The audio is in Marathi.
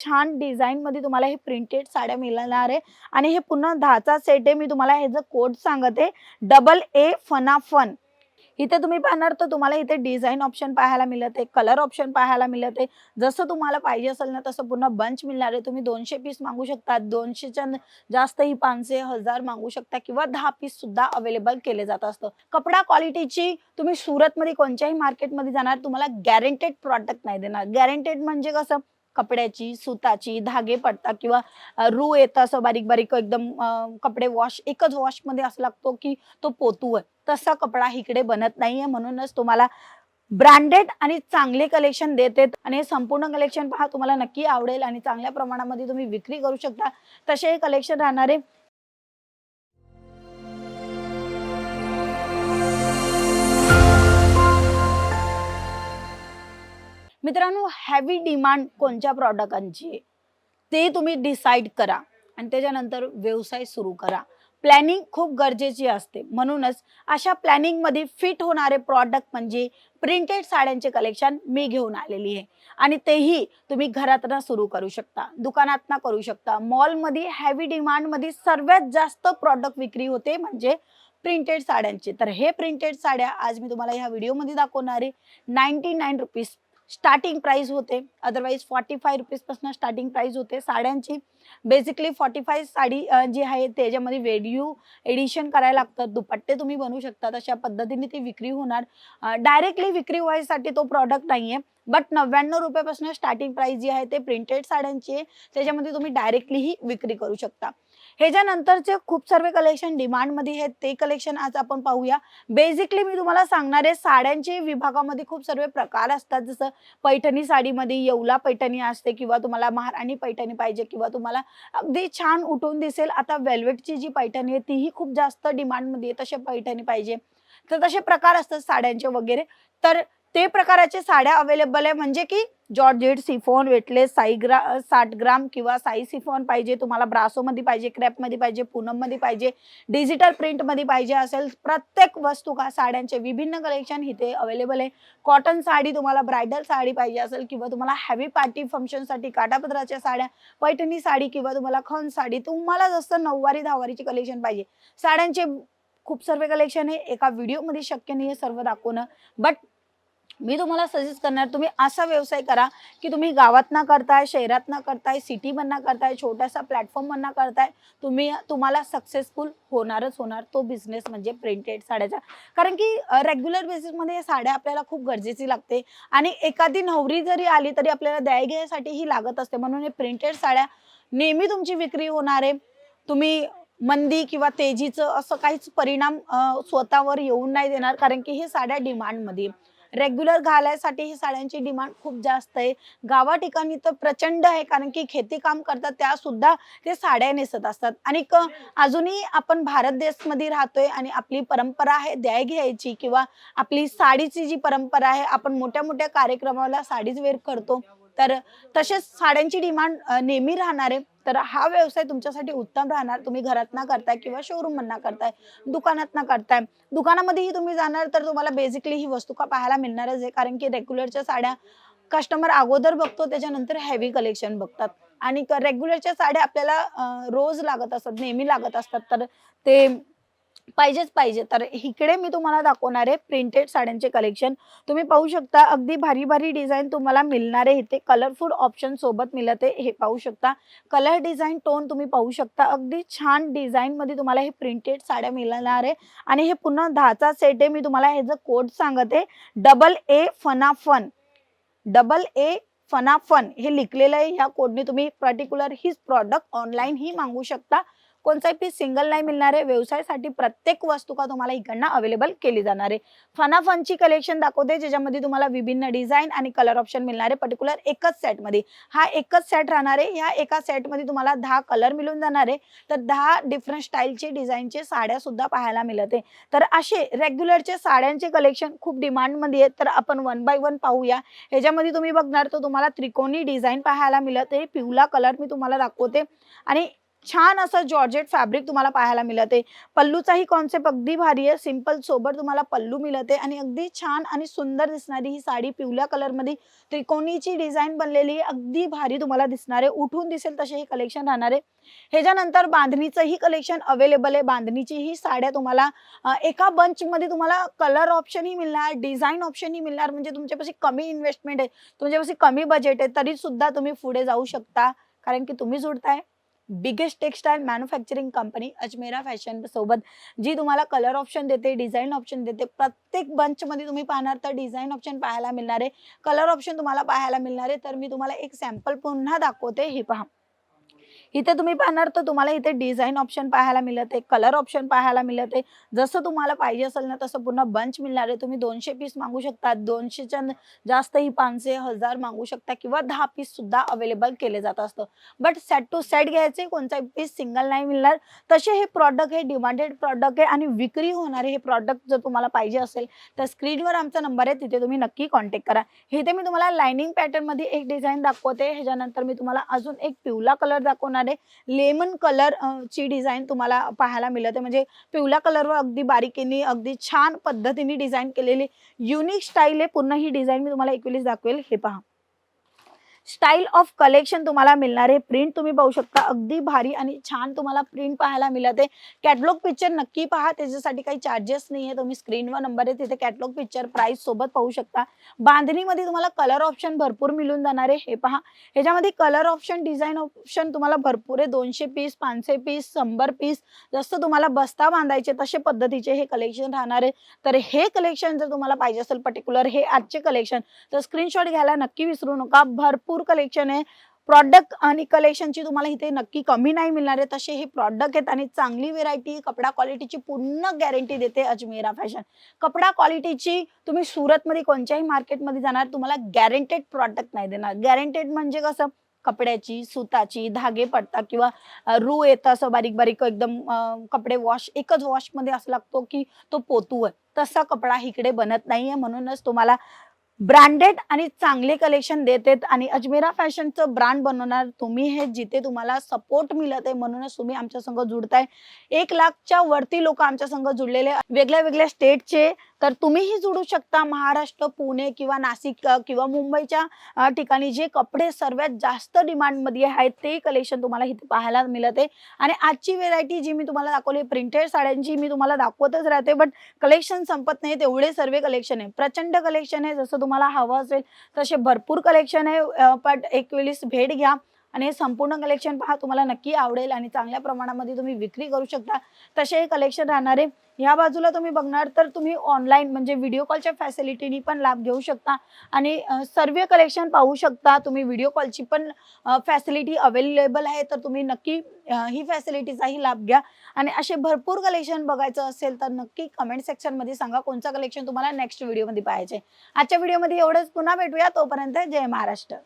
छान डिझाईन मध्ये तुम्हाला हे प्रिंटेड साड्या मिळणार आहे. आणि हे पुन्हा दहाचा सेट आहे. मी तुम्हाला ह्याचं कोड सांगते डबल ए फना फन इथे तुम्ही पाहणार तर तुम्हाला इथे डिझाईन ऑप्शन पाहायला मिळत आहे कलर ऑप्शन पाहायला मिळत. आहे जसं तुम्हाला पाहिजे असेल ना तसं पुन्हा बंच मिळणार आहे. तुम्ही दोनशे पीस मागू शकता दोनशेच्या जास्त जास्तही पाचशे हजार मागू शकता किंवा दहा पीस सुद्धा अवेलेबल केले जात असतं. कपडा क्वालिटीची तुम्ही सुरतमध्ये कोणत्याही मार्केटमध्ये जाणार तुम्हाला गॅरंटेड प्रॉडक्ट नाही देणार. गॅरंटेड म्हणजे कसं? कपड्याची सुताची धागे पडतात किंवा रू येतं असं बारीक बारीक एकदम कपडे वॉश एकच वॉशमध्ये असं लागतो की तो पोतू आहे. तसा कपडा इकडे बनत नाहीये. म्हणूनच तुम्हाला ब्रँडेड आणि चांगले कलेक्शन देते. आणि हे संपूर्ण कलेक्शन पहा तुम्हाला नक्की आवडेल आणि चांगल्या प्रमाणामध्ये तुम्ही विक्री करू शकता. तसे हे कलेक्शन राहणारे मित्रांनो हॅवी डिमांड कोणत्या प्रॉडक्टांची ते तुम्ही डिसाईड करा आणि त्याच्यानंतर व्यवसाय सुरू करा. प्लॅनिंग खूप गरजेची असते. म्हणूनच अशा प्लॅनिंगमध्ये फिट होणारे प्रॉडक्ट म्हणजे प्रिंटेड साड्यांचे कलेक्शन मी घेऊन आलेली आहे. आणि तेही तुम्ही घरातनं सुरू करू शकता दुकानातनं करू शकता. मॉलमध्ये हॅवी डिमांडमध्ये सर्वात जास्त प्रॉडक्ट विक्री होते म्हणजे प्रिंटेड साड्यांचे. तर हे प्रिंटेड साड्या आज मी तुम्हाला ह्या व्हिडिओमध्ये दाखवणार आहे. Ninety nine rupees starting price होते. अदरवाईज फॉर्टी फाय रुपीजपासून स्टार्टिंग प्राईज होते. साड्यांची बेसिकली फॉर्टी फाय साडी जी आहे त्याच्यामध्ये वेड्यू एडिशन करायला लागतं दुपट्टे तुम्ही बनवू शकतात. अशा पद्धतीने ती विक्री होणार. डायरेक्टली विक्री व्हायसाठी तो प्रॉडक्ट नाही आहे बट नव्याण्णव रुपयापासून स्टार्टिंग प्राईस जी आहे ते प्रिंटेड साड्यांची आहे. त्याच्यामध्ये तुम्ही डायरेक्टलीही विक्री करू शकता. ह्याच्यानंतरचे खूप सर्व कलेक्शन डिमांडमध्ये आहेत ते कलेक्शन आज आपण पाहूया. बेसिकली मी तुम्हाला सांगणार आहे साड्यांचे विभागामध्ये खूप सर्व प्रकार असतात. जसं पैठणी साडीमध्ये येवला पैठणी असते किंवा तुम्हाला महाराणी पैठणी पाहिजे किंवा तुम्हाला अगदी छान उठून दिसेल. आता वेल्वेटची जी पैठणी आहे तीही खूप जास्त डिमांडमध्ये आहे तसे पैठणी पाहिजे. तर तसे प्रकार असतात साड्यांचे वगैरे. तर ते प्रकाराचे साड्या अवेलेबल आहे. म्हणजे की जॉर्जेट सिफॉन वेटलेस साई ग्रा साठ ग्राम किंवा साई सिफॉन पाहिजे तुम्हाला ब्रासोमध्ये पाहिजे क्रॅपमध्ये पाहिजे पूनममध्ये पाहिजे डिजिटल प्रिंटमध्ये पाहिजे असेल प्रत्येक वस्तू का साड्यांचे विभिन्न कलेक्शन इथे अवेलेबल आहे. कॉटन साडी तुम्हाला ब्रायडल साडी पाहिजे असेल किंवा तुम्हाला हॅवी पार्टी फंक्शनसाठी काटापत्राच्या साड्या पैठणी साडी किंवा तुम्हाला खन साडी तुम्हाला जसं नऊवारी दहावारीचे कलेक्शन पाहिजे. साड्यांचे खूप सर्व कलेक्शन आहे. एका व्हिडिओमध्ये शक्य नाही आहे सर्व दाखवणं. बट मी तुम्हाला सजेस्ट करणार तुम्ही असा व्यवसाय करा की तुम्ही गावात ना करताय शहरात ना करताय सिटी मधनं करताय छोट्यासा प्लॅटफॉर्म मधनं करताय तुम्ही तुम्हाला सक्सेसफुल होणारच होणार. तो बिझनेस म्हणजे प्रिंटेड साड्याचा. कारण की रेग्युलर बेसिसमध्ये साड्या आपल्याला खूप गरजेची लागते. आणि एखादी नवरी जरी आली तरी आपल्याला द्याय घ्यायसाठी ही लागत असते. म्हणून हे प्रिंटेड साड्या नेहमी तुमची विक्री होणार आहे. तुम्ही मंदी किंवा तेजीचं असं काहीच परिणाम स्वतःवर येऊन नाही देणार. कारण की हे साड्या डिमांडमध्ये रेग्युलर घालायसाठी ही साड्यांची डिमांड खूप जास्त आहे. गावा ठिकाणी तर प्रचंड आहे कारण की खेती काम करतात त्या सुद्धा ते साड्या नेसत असतात. आणि अजूनही आपण भारत देशमध्ये राहतोय आणि आपली परंपरा आहे द्याय घ्यायची किंवा आपली साडीची जी परंपरा आहे आपण मोठ्या मोठ्या कार्यक्रमाला साडीच वेअर करतो. तर तसेच साड्यांची डिमांड नेहमी राहणार आहे. तर हा व्यवसाय तुमच्यासाठी उत्तम राहणार. तुम्ही घरात ना करताय किंवा शोरूम मधना करताय दुकानात ना करताय. दुकानामध्येही तुम्ही जाणार तर तुम्हाला बेसिकली ही वस्तू का पाहायला मिळणारच आहे. कारण की रेग्युलरच्या साड्या कस्टमर अगोदर बघतो त्याच्यानंतर हेवी कलेक्शन बघतात. आणि रेग्युलरच्या साड्या आपल्याला रोज लागत असतात नेहमी लागत असतात. तर ते पाहिजेच पाहिजे. तर इकडे मी तुम्हाला दाखवणार आहे प्रिंटेड साड्यांचे कलेक्शन तुम्ही पाहू शकता अगदी भारी भारी डिझाईन तुम्हाला मिळणार आहे. इथे कलरफुल ऑप्शन सोबत मिळत आहे हे पाहू शकता. कलर डिझाईन टोन तुम्ही पाहू शकता. अगदी छान डिझाईन मध्ये तुम्हाला हे प्रिंटेड साड्या मिळणार आहे. आणि हे पुन्हा दहाचा सेट आहे. मी तुम्हाला ह्याचं कोड सांगते डबल ए फनाफन. डबल ए फनाफन हे लिखलेलं आहे. ह्या कोडने तुम्ही पर्टिक्युलर हीच प्रॉडक्ट ऑनलाईन ही मागू शकता. कोणताही पीस सिंगल नाही मिळणार आहे व्यवसायासाठी प्रत्येक वस्तू का तुम्हाला इकडनं अवेलेबल केली जाणार आहे. फनाफनची कलेक्शन दाखवते ज्याच्यामध्ये तुम्हाला विभिन्न डिझाईन आणि कलर ऑप्शन मिळणार आहे पर्टिक्युलर एकच सेटमध्ये हा एकच सेट राहणार आहे. ह्या एका सेटमध्ये तुम्हाला दहा कलर मिळून जाणार आहे. तर दहा डिफरंट स्टाईलचे डिझाईनचे साड्या सुद्धा पाहायला मिळत आहे. तर असे रेग्युलरचे साड्यांचे कलेक्शन खूप डिमांडमध्ये आहेत. तर आपण वन बाय वन पाहूया. ह्याच्यामध्ये तुम्ही बघणार तर तुम्हाला त्रिकोणी डिझाईन पाहायला मिळत आहे. पिवळा कलर मी तुम्हाला दाखवते. आणि छान असं जॉर्जेट फॅब्रिक तुम्हाला पाहायला मिळते. पल्लूचाही कॉन्सेप्ट अगदी भारी आहे. सिंपल सोबत तुम्हाला पल्लू मिळते आणि अगदी छान आणि सुंदर दिसणारी ही साडी पिवळ्या कलरमध्ये त्रिकोणीची डिझाईन बनलेली अगदी भारी तुम्हाला दिसणार आहे. उठून दिसेल तसे हे कलेक्शन राहणार आहे. ह्याच्यानंतर बांधणीचंही कलेक्शन अवेलेबल आहे. बांधणीची ही साड्या तुम्हाला एका बंचमध्ये तुम्हाला कलर ऑप्शनही मिळणार डिझाईन ऑप्शनही मिळणार. म्हणजे तुमच्यापाशी कमी इन्व्हेस्टमेंट आहे. तुमच्यापाशी कमी बजेट आहे. तरी सुद्धा तुम्ही पुढे जाऊ शकता. कारण की तुम्ही जुडताय. Biggest textile manufacturing company Ajmera fashion सोबत जी तुम्हाला कलर ऑप्शन देते डिझाईन ऑप्शन देते प्रत्येक बंचमध्ये तुम्ही पाहणार तर डिझाईन ऑप्शन पाहायला मिळणार आहे कलर ऑप्शन तुम्हाला पाहायला मिळणार आहे तर मी तुम्हाला एक सॅम्पल पुन्हा दाखवते हे पहा. इथे तुम्ही पाहणार तर तुम्हाला इथे डिझाईन ऑप्शन पाहायला मिळत आहे कलर ऑप्शन पाहायला मिळत आहे. जसं तुम्हाला पाहिजे असेल ना तसं पूर्ण बंच मिळणार आहे. तुम्ही दोनशे पीस मागू शकता. दोनशेच्या न- जास्तही पाचशे हजार मागू शकता किंवा दहा पीस सुद्धा अवेलेबल केले जात असतं. बट सेट टू सेट घ्यायचे कोणताही पीस सिंगल नाही मिळणार. तसे हे प्रॉडक्ट हे डिमांडेड प्रॉडक्ट आहे आणि विक्री होणारे हे प्रॉडक्ट जर तुम्हाला पाहिजे असेल तर स्क्रीनवर आमचा नंबर आहे. तिथे तुम्ही नक्की कॉन्टॅक्ट करा. इथे मी तुम्हाला लायनिंग पॅटर्नमध्ये एक डिझाईन दाखवते. ह्याच्यानंतर मी तुम्हाला अजून एक पिवळा कलर दाखवणार असणारे लेमन कलरची डिझाईन तुम्हाला पाहायला मिळते. म्हणजे पिवळ्या कलरवर अगदी बारीकीने अगदी छान पद्धतीने डिझाईन केलेली युनिक स्टाईल आहे पूर्ण ही डिझाईन मी तुम्हाला एकवीस दाखवेल. हे पहा. स्टाईल ऑफ कलेक्शन तुम्हाला मिळणार आहे. प्रिंट तुम्ही पाहू शकता. अगदी भारी आणि छान तुम्हाला प्रिंट पाहायला मिळते कॅटलॉग पिक्चर नक्की पहा. त्याच्यासाठी काही चार्जेस नाही आहे तुम्ही स्क्रीनवर नंबर आहे. तिथे कॅटलॉग पिक्चर प्राइस सोबत पाहू शकता. बांधणीमध्ये तुम्हाला कलर ऑप्शन भरपूर मिळून जाणार आहे. हे पहा. ह्याच्यामध्ये कलर ऑप्शन डिझाईन ऑप्शन तुम्हाला भरपूर आहे. दोनशे पीस पाचशे पीस शंभर पीस जसं तुम्हाला बस्ता बांधायचे तसे पद्धतीचे हे कलेक्शन राहणार आहे. तर हे कलेक्शन जर तुम्हाला पाहिजे असेल पर्टिक्युलर हे आजचे कलेक्शन तर स्क्रीनशॉट घ्यायला नक्की विसरू नका. भरपूर कलेक्शन आहे. प्रॉडक्ट आणि कलेक्शनची तुम्हाला इथे नक्की कमी नाही मिळणार आहे तसे हे प्रॉडक्ट आहेत आणि चांगली व्हेरायटी कपडा क्वालिटीची पूर्ण गॅरंटी देते अजमेरा फॅशन कपडा क्वालिटीची तुम्ही सुरतमध्ये कोणत्याही मार्केटमध्ये जाणार तुम्हाला गॅरंटेड प्रॉडक्ट नाही देणार. गॅरंटेड म्हणजे कसं? कपड्याची सुताची धागे पडतात किंवा रू येतं असं बारीक बारीक एकदम कपडे वॉश एकच वॉशमध्ये असं लागतो की तो पोतू आहे तसा कपडा इकडे बनत नाहीये. म्हणूनच तुम्हाला ब्रँडेड आणि चांगले कलेक्शन देतेत आणि अजमेरा फॅशनचं ब्रँड बनवणार तुम्ही हे जिथे तुम्हाला सपोर्ट मिळत आहे म्हणूनच तुम्ही आमच्या संघ जुडताय. एक लाखच्या वरती लोक आमच्या संघ जुडलेले वेगळ्या वेगळ्या स्टेटचे तर तुम्हीही जुडू शकता महाराष्ट्र पुणे किंवा नाशिक किंवा मुंबईच्या ठिकाणी जे कपडे सर्वात जास्त डिमांडमध्ये आहेत ते कलेक्शन तुम्हाला इथे पाहायला मिळत. आहे आणि आजची व्हेरायटी जी मी तुम्हाला दाखवली प्रिंटेड साड्यांची मी तुम्हाला दाखवतच राहते बट कलेक्शन संपत नाही तेवढे सर्व कलेक्शन आहे. प्रचंड कलेक्शन आहे जसं तुम्हाला हवं असेल तसे भरपूर कलेक्शन आहे बट एक वेळेस भेट घ्या. आणि हे संपूर्ण कलेक्शन पहा तुम्हाला नक्की आवडेल आणि चांगल्या प्रमाणामध्ये तुम्ही विक्री करू शकता. तसे हे कलेक्शन राहणार आहे ह्या बाजूला तुम्ही बघणार तर तुम्ही ऑनलाईन म्हणजे व्हिडिओ कॉलच्या फॅसिलिटीनी पण लाभ घेऊ शकता. आणि सर्व कलेक्शन पाहू शकता तुम्ही व्हिडिओ कॉलची पण फॅसिलिटी अवेलेबल आहे तर तुम्ही नक्की ही फॅसिलिटीचाही लाभ घ्या. आणि असे भरपूर कलेक्शन बघायचं असेल तर नक्की कमेंट सेक्शनमध्ये सांगा कोणचं कलेक्शन तुम्हाला नेक्स्ट व्हिडिओमध्ये पाहायचे आजच्या व्हिडिओमध्ये एवढंच. पुन्हा भेटूया. तोपर्यंत जय महाराष्ट्र.